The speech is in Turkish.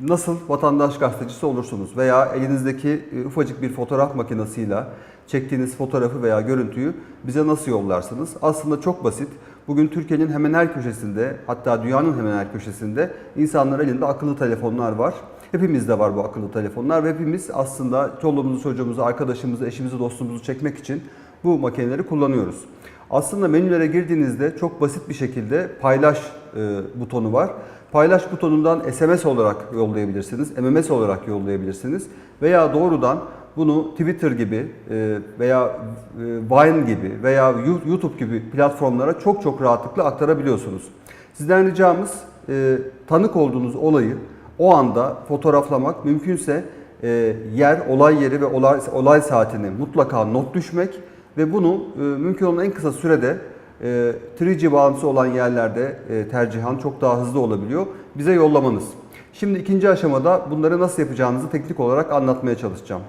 Nasıl vatandaş gazetecisi olursunuz veya elinizdeki e, ufacık bir fotoğraf makinesiyle çektiğiniz fotoğrafı veya görüntüyü bize nasıl yollarsınız? Aslında çok basit. Bugün Türkiye'nin hemen her köşesinde hatta dünyanın hemen her köşesinde insanlar elinde akıllı telefonlar var. Hepimizde var bu akıllı telefonlar ve hepimiz aslında çoluğumuzu, çocuğumuzu, arkadaşımızı, eşimizi, dostumuzu çekmek için bu makineleri kullanıyoruz. Aslında menülere girdiğinizde çok basit bir şekilde paylaş e, butonu var. Paylaş butonundan SMS olarak yollayabilirsiniz, MMS olarak yollayabilirsiniz veya doğrudan bunu Twitter gibi e, veya e, Vine gibi veya YouTube gibi platformlara çok çok rahatlıkla aktarabiliyorsunuz. Sizden ricamız tanık olduğunuz olayı o anda fotoğraflamak, mümkünse yer, olay yeri ve olay saatini mutlaka not düşmek ve bunu e, mümkün olan en kısa sürede e, 3G bağlantısı olan yerlerde e, tercihan çok daha hızlı olabiliyor. Bize yollamanız. Şimdi ikinci aşamada bunları nasıl yapacağınızı teknik olarak anlatmaya çalışacağım.